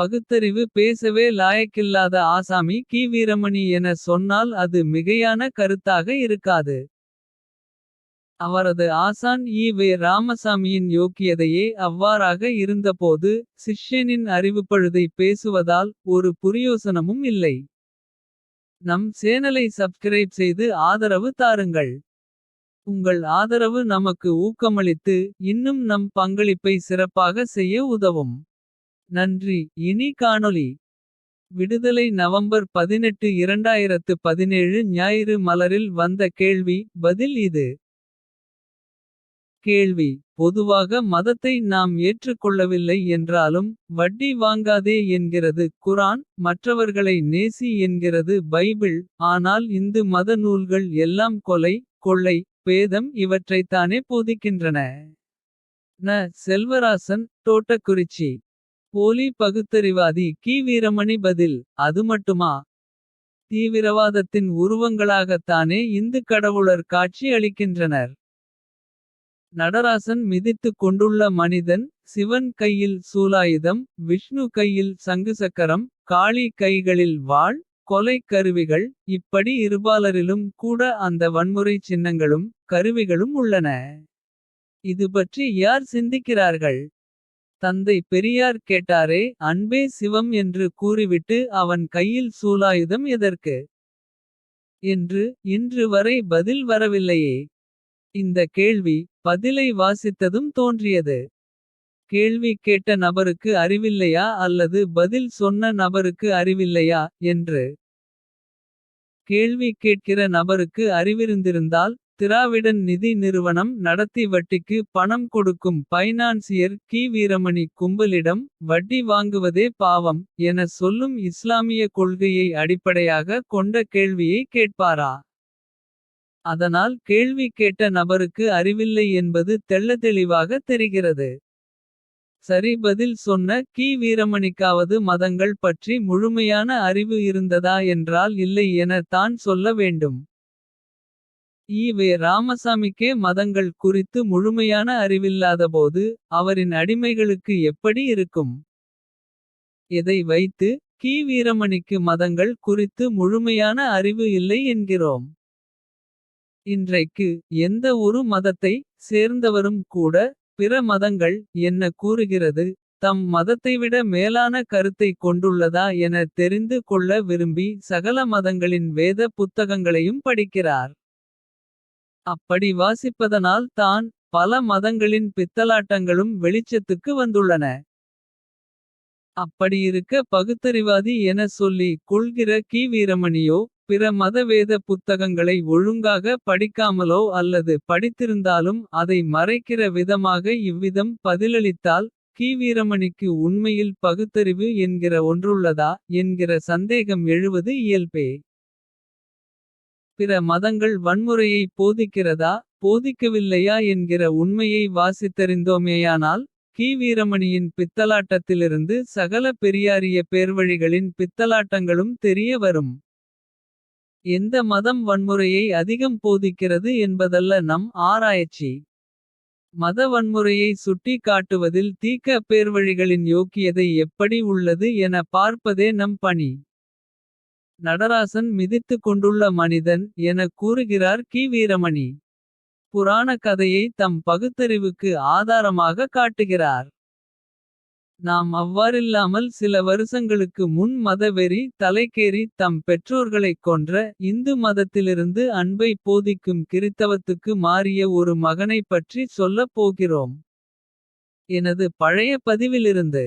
பகுத்தறிவு பேசவே லாயக்கில்லாத ஆசாமி கி வீரமணி என சொன்னால் அது மிகையான கருத்தாக இருக்காது. அவரது ஆசான் ஈ வே ராமசாமியின் யோக்கியதையே அவ்வாறாக இருந்தபோது. சிஷ்யனின் அறிவுப்பழுதை பேசுவதால் ஒரு புரியோசனமும் இல்லை. நம் சேனலை சப்ஸ்கிரைப் செய்து ஆதரவு தாருங்கள். உங்கள் ஆதரவு நமக்கு ஊக்கமளித்து. இன்னும் நம் பங்களிப்பை சிறப்பாக செய்ய உதவும். நன்றி இனி காணொளி. விடுதலை நவம்பர் 18 2017 ஞாயிறு மலரில் வந்த கேள்வி பதில் இது. கேள்வி பொதுவாக மதத்தை நாம் ஏற்றுக்கொள்ளவில்லை என்றாலும். வட்டி வாங்காதே என்கிறது குரான் மற்றவர்களை நேசி என்கிறது பைபிள். ஆனால் இந்து மத நூல்கள் எல்லாம் கொலை கொள்ளை. பேதம் இவற்றைத்தானே போதிக்கின்றன. ந செல்வராசன் தோட்டக்குறிச்சி. போலி பகுத்தறிவாதி கி வீரமணி பதில் அது மட்டுமா தீவிரவாதத்தின் உருவங்களாகத்தானே இந்து கடவுளர் காட்சி அளிக்கின்றனர். நடராசன் மிதித்துக் கொண்டுள்ள மனிதன். சிவன் கையில் சூலாயுதம் விஷ்ணு கையில் சங்குசக்கரம். காளி கைகளில் வாள் கொலைக் கருவிகள். இப்படி இருபாலரிலும் கூட அந்த வன்முறை சின்னங்களும். கருவிகளும் உள்ளன. இது பற்றி யார் சிந்திக்கிறார்கள். தந்தை பெரியார் கேட்டாரே அன்பே சிவம் என்று கூறிவிட்டு. அவன் கையில் சூலாயுதம் எதற்கு. என்று இன்று வரை பதில் வரவில்லையே. இந்த கேள்வி பதிலை வாசித்ததும் தோன்றியது. கேள்வி கேட்ட நபருக்கு அறிவில்லையா அல்லது பதில் சொன்ன நபருக்கு அறிவில்லையா என்று. கேள்வி கேட்கிற நபருக்கு அறிவிருந்திருந்தால். திராவிடன் நிதி நிறுவனம் நடத்தி வட்டிக்கு பணம் கொடுக்கும் பைனான்சியர் கி வீரமணி கும்பலிடம். வட்டி வாங்குவதே பாவம் என சொல்லும் இஸ்லாமிய கொள்கையை அடிப்படையாக கொண்ட கேள்வியை கேட்பாரா. அதனால் கேள்வி கேட்ட நபருக்கு அறிவில்லை என்பது தெள்ளத்தெளிவாக தெரிகிறது. சரி பதில் சொன்ன கி வீரமணிக்காவது மதங்கள் பற்றி முழுமையான அறிவு இருந்ததா என்றால் இல்லை என தான் சொல்ல வேண்டும். ஈவே ராமசாமிக்கே மதங்கள் குறித்து முழுமையான அறிவில்லாதபோது. அவரின் அடிமைகளுக்கு எப்படி இருக்கும். எதை வைத்து கி வீரமணிக்கு மதங்கள் குறித்து முழுமையான அறிவு இல்லை என்கிறோம். இன்றைக்கு எந்த ஒரு மதத்தை சேர்ந்தவரும் கூட. பிற மதங்கள் என்ன கூறுகிறது. தம் மதத்தைவிட மேலான கருத்தை கொண்டுள்ளதா என தெரிந்து கொள்ள விரும்பி. சகல மதங்களின் வேத புத்தகங்களையும் படிக்கிறார். அப்படி வாசிப்பதனால் தான் பல மதங்களின் பித்தலாட்டங்களும் வெளிச்சத்துக்கு வந்துள்ளன. அப்படியிருக்க பகுத்தறிவாதி என சொல்லி கொள்கிற கி வீரமணியோ. பிற மதவேத புத்தகங்களை ஒழுங்காக படிக்காமலோ அல்லது படித்திருந்தாலும். அதை மறைக்கிற விதமாக இவ்விதம் பதிலளித்தால். கி வீரமணிக்கு உண்மையில் பகுத்தறிவு என்கிற ஒன்றுள்ளதா. என்கிற சந்தேகம் எழுவது இயல்பே. பிற மதங்கள் வன்முறையை போதிக்கிறதா. போதிக்கவில்லையா என்கிற உண்மையை வாசித்தறிந்தோமேயானால். கி வீரமணியின் பித்தலாட்டத்திலிருந்து சகல பெரியாரிய பேர்வழிகளின் பித்தலாட்டங்களும் தெரிய வரும். எந்த மதம் வன்முறையை அதிகம் போதிக்கிறது என்பதல்ல நம் ஆராய்ச்சி. மத வன்முறையை சுட்டி காட்டுவதில் தீக்க பேர்வழிகளின் யோக்கியதை எப்படி உள்ளது என பார்ப்பதே நம் பணி. நடராசன் மிதித்துக் கொண்டுள்ள மனிதன் என கூறுகிறார் கி வீரமணி. புராண கதையை தம் பகுத்தறிவுக்கு ஆதாரமாக காட்டுகிறார். நாம் அவ்வாறில்லாமல் சில வருஷங்களுக்கு முன் மதவெறி தலைக்கேறி தம் பெற்றோர்களைக் கொன்ற. இந்து மதத்திலிருந்து அன்பை போதிக்கும் கிறித்தவத்துக்கு மாறிய ஒரு மகனைப் பற்றி சொல்லப் போகிறோம். எனது பழைய பதிவிலிருந்து.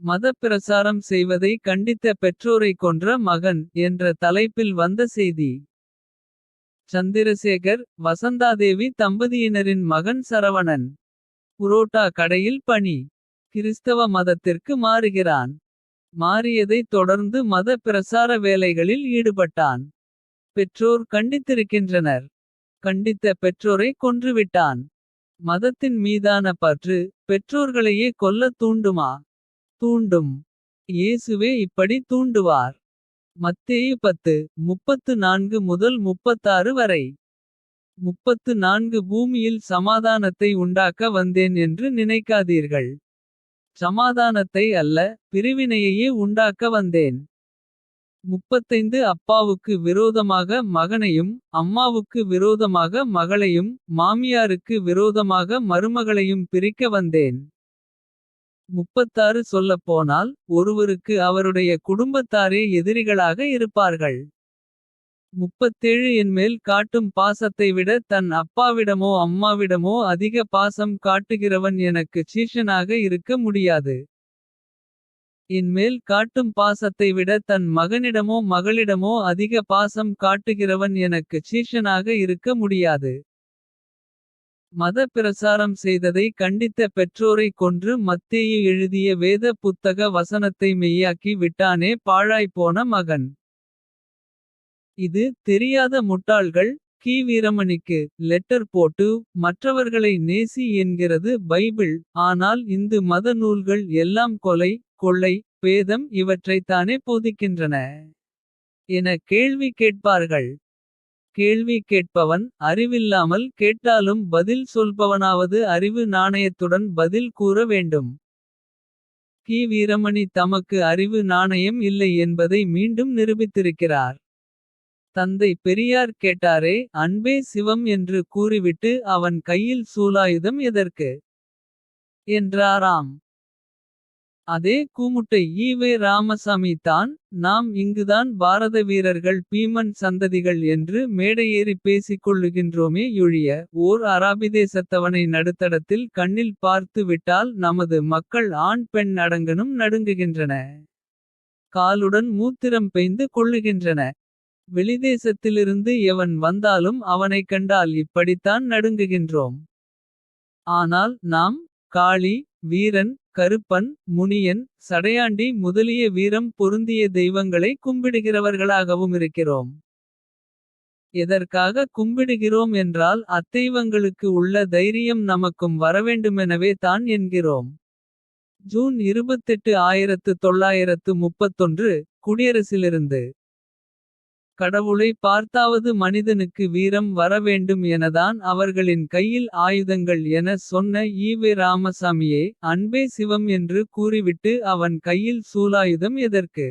மதப் பிரசாரம் செய்வதை கண்டித்த பெற்றோரை கொன்ற மகன் என்ற தலைப்பில் வந்த செய்தி. சந்திரசேகர் வசந்தாதேவி தம்பதியினரின் மகன் சரவணன். புரோட்டா கடையில் பணி. கிறிஸ்தவ மதத்திற்கு மாறுகிறான். மாறியதைத் தொடர்ந்து மத பிரசார வேலைகளில் ஈடுபட்டான். பெற்றோர் கண்டித்திருக்கின்றனர். கண்டித்த பெற்றோரை கொன்றுவிட்டான். மதத்தின் மீதான பற்று பெற்றோர்களையே கொல்லத் தூண்டுமா. தூண்டும் இயேசுவே இப்படி தூண்டுவார். மத்தேயு பத்து முப்பத்து நான்கு முதல் முப்பத்தாறு வரை. முப்பத்து நான்கு பூமியில் சமாதானத்தை உண்டாக்க வந்தேன் என்று நினைக்காதீர்கள். சமாதானத்தை அல்ல பிரிவினையையே உண்டாக்க வந்தேன். முப்பத்தைந்து அப்பாவுக்கு விரோதமாக மகனையும். அம்மாவுக்கு விரோதமாக மகளையும். மாமியாருக்கு விரோதமாக மருமகளையும் பிரிக்க வந்தேன். முப்பத்தாறு சொல்லப்போனால் ஒருவருக்கு அவருடைய குடும்பத்தாரே எதிரிகளாக இருப்பார்கள். முப்பத்தேழு என்மேல் காட்டும் பாசத்தை விட தன் அப்பாவிடமோ அம்மாவிடமோ அதிக பாசம் காட்டுகிறவன் எனக்கு சீஷனாக இருக்க முடியாது. என்மேல் காட்டும் பாசத்தை விட தன் மகனிடமோ மகளிடமோ அதிக பாசம் காட்டுகிறவன் எனக்கு சீஷனாக இருக்க முடியாது. மத பிரசாரம் செய்ததை கண்டித்த பெற்றோரை கொன்று மத்தேயு எழுதிய வேத புத்தக வசனத்தை மெய்யாக்கி விட்டானே பாழாய்ப்போன மகன். இது தெரியாத முட்டாள்கள் கி வீரமணிக்கு லெட்டர் போட்டு மற்றவர்களை நேசி என்கிறது பைபிள் ஆனால் இந்து மத நூல்கள் எல்லாம் கொலை கொள்ளை பேதம் இவற்றைத்தானே போதிக்கின்றன. என கேள்வி கேட்பார்கள். கேள்வி கேட்பவன் அறிவில்லாமல் கேட்டாலும் பதில் சொல்பவனாவது அறிவு நாணயத்துடன் பதில் கூற வேண்டும். கி வீரமணி தமக்கு அறிவு நாணயம் இல்லை என்பதை மீண்டும் நிரூபித்திருக்கிறார். தந்தை பெரியார் கேட்டாரே அன்பே சிவம் என்று கூறிவிட்டு அவன் கையில் சூலாயுதம் எதற்கு. என்றாராம். அதே கூமுட்டை ஈவே ராமசாமி தான் நாம் இங்குதான் பாரத வீரர்கள் பீமன் சந்ததிகள் என்று மேடையேறி பேசிக் கொள்ளுகின்றோமே ஓர் அராபிதேசத்தவனை நடுத்தடத்தில் கண்ணில் பார்த்து விட்டால் நமது மக்கள் ஆண் பெண் அடங்கனும் நடுங்குகின்றன. காலுடன் மூத்திரம் பெய்ந்து கொள்ளுகின்றன. வெளிதேசத்திலிருந்து எவன் வந்தாலும் அவனைக் கண்டால் இப்படித்தான் நடுங்குகின்றோம். ஆனால் நாம் காளி வீரன் கருப்பன் முனியன் சடையாண்டி முதலிய வீரம் பொருந்திய தெய்வங்களை கும்பிடுகிறவர்களாகவுமிருக்கிறோம். எதற்காக கும்பிடுகிறோம் என்றால் அத்தெய்வங்களுக்கு உள்ள தைரியம் நமக்கும் வரவேண்டுமெனவே தான் என்கிறோம். ஜூன் 28 1931 குடியரசிலிருந்து. கடவுளை பார்த்தாவது மனிதனுக்கு வீரம் வரவேண்டும் எனதான் அவர்களின் கையில் ஆயுதங்கள் என சொன்ன ஈவே ராமசாமியே அன்பே சிவம் என்று கூறிவிட்டு அவன் கையில் சூலாயுதம் எதற்கு.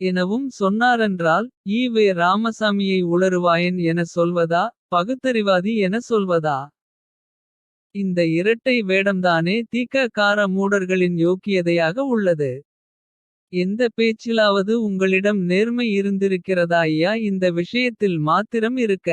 எனவும் சொன்னாரென்றால் ஈவே ராமசாமியை உளறுவாயன் என சொல்வதா பகுத்தறிவாதி என சொல்வதா. இந்த இரட்டை வேடம்தானே தீக்க கார மூடர்களின் யோக்கியதையாக உள்ளது. எந்த பேச்சிலாவது உங்களிடம் நேர்மை இருந்திருக்கிறதாய்யா இந்த விஷயத்தில் மாத்திரம் இருக்க.